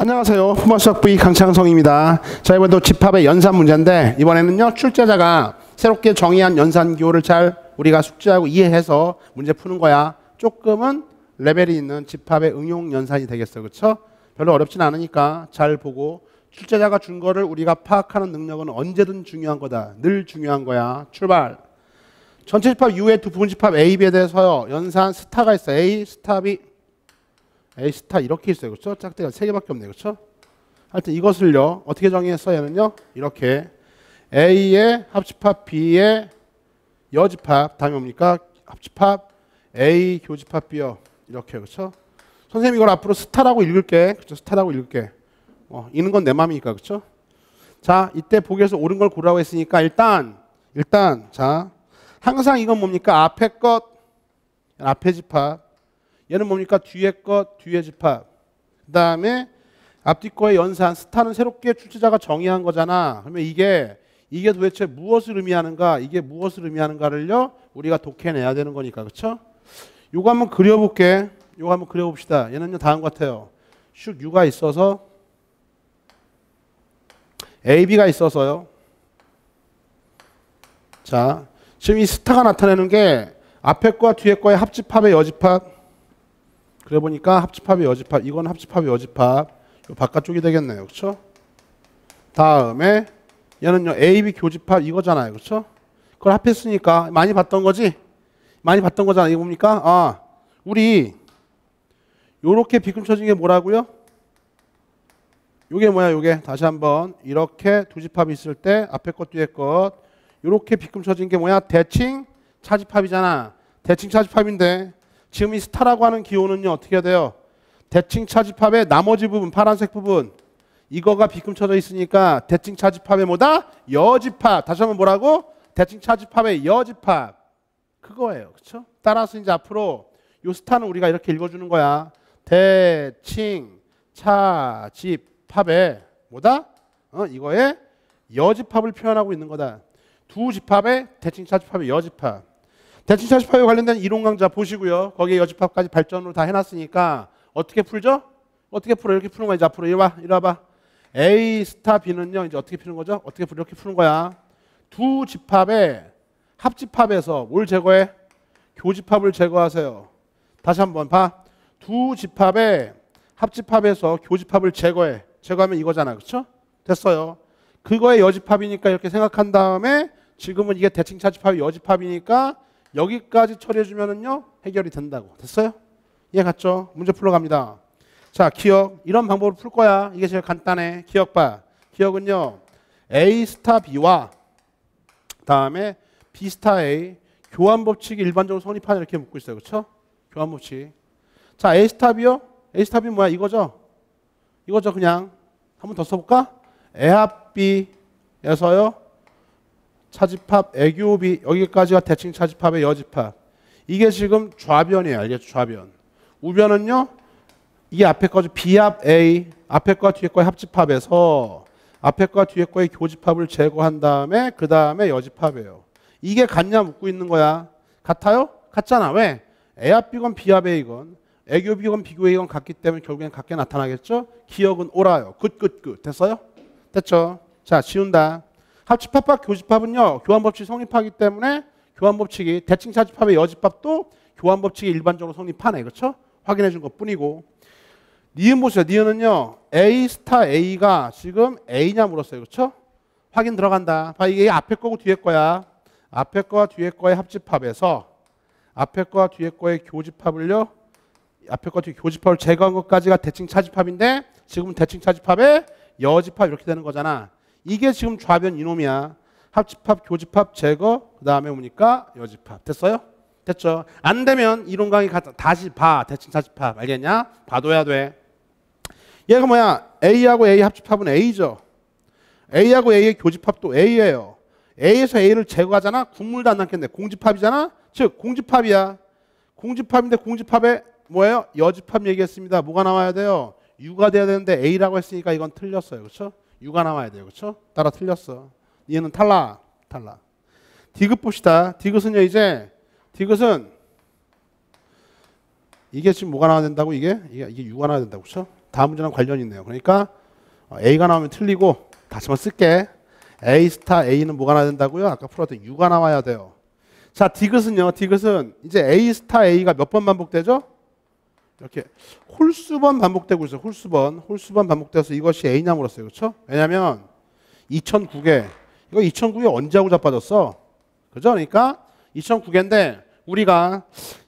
안녕하세요. 후마수학 V 강창성입니다. 자, 이번에도 집합의 연산 문제인데 이번에는요. 출제자가 새롭게 정의한 연산 기호를 잘 우리가 숙지하고 이해해서 문제 푸는 거야. 조금은 레벨이 있는 집합의 응용 연산이 되겠어. 그렇죠? 별로 어렵진 않으니까 잘 보고 출제자가 준 거를 우리가 파악하는 능력은 언제든 중요한 거다. 늘 중요한 거야. 출발. 전체 집합 이후에 두 부분 집합 A, B에 대해서요. 연산 스타가 있어. A 스탑이 A 스타 이렇게 있어요. 그렇죠? 짝대가 세 개밖에 없네요. 그렇죠? 하여튼 이것을요. 어떻게 정의했어? 얘는요. 이렇게 A의 합집합 B의 여집합 다음에 뭡니까? 합집합 A 교집합 B요. 이렇게 그렇죠? 선생님 이걸 앞으로 스타라고 읽을게. 그렇죠? 스타라고 읽을게. 어, 읽는 건 내 마음이니까. 그렇죠? 자, 이때 보기에서 옳은 걸 고르라고 했으니까 일단 일단 자, 항상 이건 뭡니까? 앞에 것 앞에 집합 얘는 뭡니까? 뒤에 것, 뒤에 집합. 그 다음에 앞뒤 거의 연산, 스타는 새롭게 출제자가 정의한 거잖아. 그러면 이게 이게 도대체 무엇을 의미하는가? 이게 무엇을 의미하는가를요? 우리가 독해내야 되는 거니까, 그렇죠? 요거 한번 그려볼게. 요거 한번 그려봅시다. 얘는요 다음 같아요. 슉 U가 있어서 AB가 있어서요. 자, 지금 이 스타가 나타내는 게 앞에 거와 뒤에 거의 합집합의 여집합. 그래 보니까 합집합이 여집합. 이건 합집합이 여집합. 바깥쪽이 되겠네요. 그렇죠? 다음에 얘는요. AB 교집합 이거잖아요. 그렇죠? 그걸 합했으니까 많이 봤던 거지? 많이 봤던 거잖아. 이거 뭡니까? 아, 우리 요렇게 비금쳐진 게 뭐라고요? 요게 뭐야? 요게 다시 한번 이렇게 두 집합이 있을 때 앞에 것 뒤에 것 요렇게 비금쳐진 게 뭐야? 대칭 차집합이잖아. 대칭 차집합인데 지금 이 스타라고 하는 기호는요 어떻게 돼요? 대칭 차집합의 나머지 부분 파란색 부분 이거가 비금쳐져 있으니까 대칭 차집합의 뭐다? 여집합 다시 한번 뭐라고? 대칭 차집합의 여집합 그거예요 그렇죠? 따라서 이제 앞으로 요 스타는 우리가 이렇게 읽어주는 거야 대칭 차집합의 뭐다? 어, 이거의 여집합을 표현하고 있는 거다 두 집합의 대칭 차집합의 여집합 대칭차집합에 관련된 이론 강좌 보시고요. 거기에 여집합까지 발전으로 다 해놨으니까 어떻게 풀죠? 어떻게 풀어? 이렇게 푸는 거야. 이제 앞으로 이리 와, 이리 와봐. A 스타 B는요. 이제 어떻게 푸는 거죠? 어떻게 풀 이렇게 푸는 거야. 두 집합의 합집합에서 뭘 제거해? 교집합을 제거하세요. 다시 한번 봐. 두 집합의 합집합에서 교집합을 제거해. 제거하면 이거잖아. 그렇죠? 됐어요. 그거의 여집합이니까 이렇게 생각한 다음에 지금은 이게 대칭 차집합이 여집합이니까 여기까지 처리해 주면은요 해결이 된다고 됐어요? 이해 갔죠? 문제 풀러 갑니다. 자 기억 이런 방법으로 풀 거야. 이게 제일 간단해. 기억 봐. 기억은요 A 스타 B와 다음에 B 스타 A 교환 법칙이 일반적으로 성립하는 이렇게 묻고 있어요. 그렇죠? 교환 법칙. 자 A 스타 B요? A 스타 B 뭐야? 이거죠? 이거죠 그냥 한번 더 써볼까? 애합 B에서요 차집합, 애교비 여기까지가 대칭 차집합의 여집합. 이게 지금 좌변이에요. 알겠죠? 좌변. 우변은요. 이게 앞에 거죠. 비합 A, 앞에 거와 뒤에 거의 합집합에서 앞에 거와 뒤에 거의 교집합을 제거한 다음에 그 다음에 여집합이에요. 이게 같냐 묻고 있는 거야. 같아요? 같잖아. 왜? A합 B건 B합 A건 애교 B건 비교 A건 같기 때문에 결국엔 같게 나타나겠죠? 기억은 옳아요. 굿굿굿. 됐어요? 됐죠? 자, 지운다. 합집합과 교집합은요 교환법칙 성립하기 때문에 교환법칙이 대칭 차집합의 여집합도 교환법칙이 일반적으로 성립하네. 그렇죠? 확인해 준 것뿐이고. 니은 보세요. 니은은요 A 스타 A가 지금 A냐 물었어요. 그렇죠? 확인 들어간다. 봐 이게 앞에 거고 뒤에 거야. 앞에 거와 뒤에 거의 합집합에서 앞에 거와 뒤에 거의 교집합을요 앞에 거 뒤에 교집합을 제거한 것까지가 대칭 차집합인데 지금은 대칭 차집합의 여집합 이렇게 되는 거잖아 이게 지금 좌변 이놈이야. 합집합, 교집합 제거, 그 다음에 오니까 여집합. 됐어요? 됐죠? 안 되면 이론 강의 가 다시 봐. 대칭 차집합. 알겠냐? 봐둬야 돼. 얘가 뭐야? A하고 A 합집합은 A죠. A하고 A의 교집합도 A예요. A에서 A를 제거하잖아? 국물도 안 남겠네. 공집합이잖아? 즉, 공집합이야. 공집합인데 공집합에 뭐예요? 여집합 얘기했습니다. 뭐가 나와야 돼요? U가 돼야 되는데 A라고 했으니까 이건 틀렸어요. 그렇죠? 6가 나와야 돼요. 그렇죠? 따라 틀렸어. 얘는 탈락. 탈락. 디귿 봅시다. 디귿은요 이제 디귿은 이게 지금 뭐가 나와야 된다고 이게? 이게, 이게 6가 나와야 된다고 그렇죠? 다음 문제랑 관련이 있네요. 그러니까 어, A가 나오면 틀리고 다시 한번 쓸게. A 스타 A는 뭐가 나야 된다고요? 아까 풀었던 U가 나와야 돼요. 자, 디귿은요. 디귿은 이제 A 스타 A가 몇 번 반복되죠? 이렇게 홀수번 반복되고 있어요. 홀수번. 홀수번 반복돼서 이것이 A냐 물었어요. 그렇죠? 왜냐면 2009개. 이거 2009개 언제 하고 자빠졌어? 그죠? 그러니까 2009개인데 우리가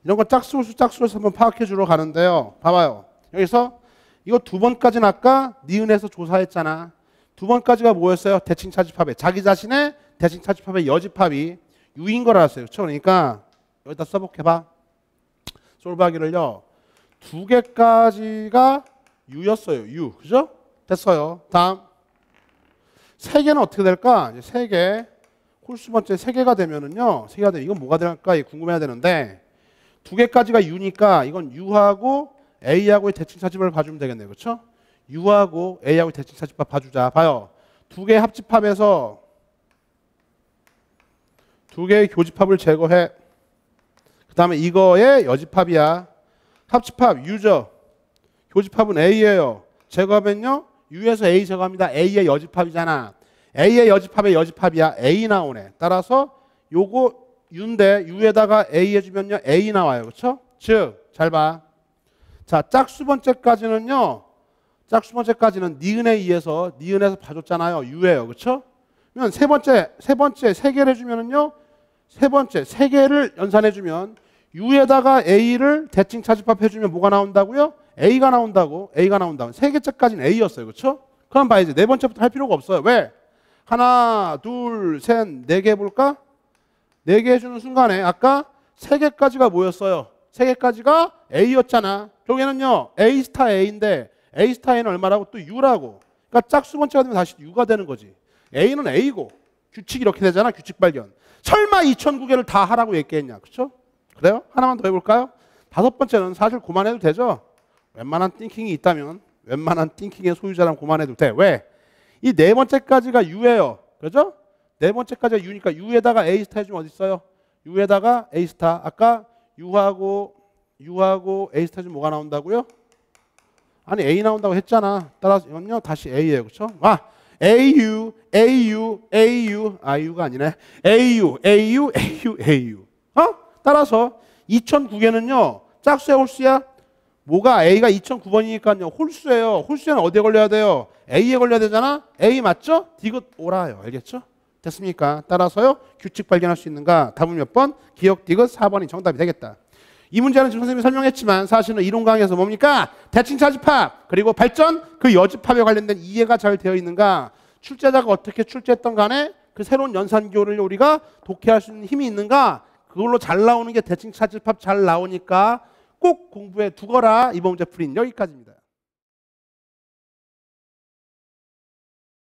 이런 거 짝수수 짝수로서 한번 파악해 주러 가는데요. 봐봐요. 여기서 이거 두 번까지는 아까 니은에서 조사했잖아. 두 번까지가 뭐였어요? 대칭 차집합에 자기 자신의 대칭 차집합의 여집합이 유인 걸 알았어요. 그렇죠? 그러니까 여기다 써볼게 봐. 솔브하기를요. 두 개까지가 유였어요. 유. 그죠? 됐어요. 다음. 세 개는 어떻게 될까? 이제 세 개. 홀수 번째 세 개가 되면은요. 세 개가 되면 이건 뭐가 될까? 궁금해야 되는데 두 개까지가 유니까 이건 유하고 A하고의 대칭 차집을 봐주면 되겠네요. 그렇죠? U하고 A하고 대칭 차집합 봐주자. 봐요. 두 개의 합집합에서 두 개의 교집합을 제거해. 그 다음에 이거의 여집합이야. 합집합 U죠. 교집합은 A예요. 제거하면요. U에서 A 제거합니다. A의 여집합이잖아. A의 여집합의 여집합이야. A 나오네. 따라서 요거 U인데 U에다가 A 해주면요. A 나와요. 그렇죠? 즉, 잘 봐. 자, 짝수 번째까지는요. 짝수 번째까지는 니은에 의해서 니은에서 봐줬잖아요. U예요. 그렇죠? 그러면 세 번째 세 번째 세 개를 해주면은요. 세 번째 세 개를 연산해주면 U에다가 A를 대칭 차집합 해주면 뭐가 나온다고요? A가 나온다고 A가 나온다고 세 개째까지는 A였어요. 그렇죠? 그럼 봐야지 네 번째부터 할 필요가 없어요. 왜? 하나, 둘, 셋, 네 개 볼까? 네 개 해주는 순간에 아까 세 개까지가 뭐였어요? 세 개까지가 A였잖아. 결국에는요 A 스타 A인데 A 스타 A는 얼마라고 또 U라고. 그러니까 짝수 번째가 되면 다시 U가 되는 거지. A는 A고 규칙이 이렇게 되잖아. 규칙 발견. 설마 2009개를 다 하라고 얘기했냐? 그렇죠? 그래요? 하나만 더 해볼까요? 다섯 번째는 사실 고만해도 되죠. 웬만한 띵킹이 있다면 웬만한 띵킹의 소유자랑 고만해도 돼. 왜? 이 네 번째까지가 U예요. 그죠? 네 번째까지가 U니까 U에다가 A 스타 해주면 어디 있어요? U에다가 A 스타. 아까 U하고 U하고 A 스타 좀 뭐가 나온다고요? 아니 A 나온다고 했잖아. 따라서 이건요 다시 A예요. 그렇죠? 아 AU AU AU 아 U가 아니네. AU AU AU AU. 어? 따라서 2009개는요. 짝수야 홀수야? 뭐가 A가 2009번이니까요. 홀수예요. 홀수에는 어디에 걸려야 돼요? A에 걸려야 되잖아. A 맞죠? 디귿 오라요. 알겠죠? 됐습니까? 따라서요. 규칙 발견할 수 있는가? 답은 몇 번? 기억 디귿 4번이 정답이 되겠다. 이 문제는 지금 선생님이 설명했지만 사실은 이론 강의에서 뭡니까? 대칭 차집합 그리고 발전 그 여집합에 관련된 이해가 잘 되어 있는가? 출제자가 어떻게 출제했던 간에 그 새로운 연산교를 우리가 독해할 수 있는 힘이 있는가? 그걸로 잘 나오는 게 대칭 차집합 잘 나오니까 꼭 공부해 두거라 이번 문제 풀이는 여기까지입니다.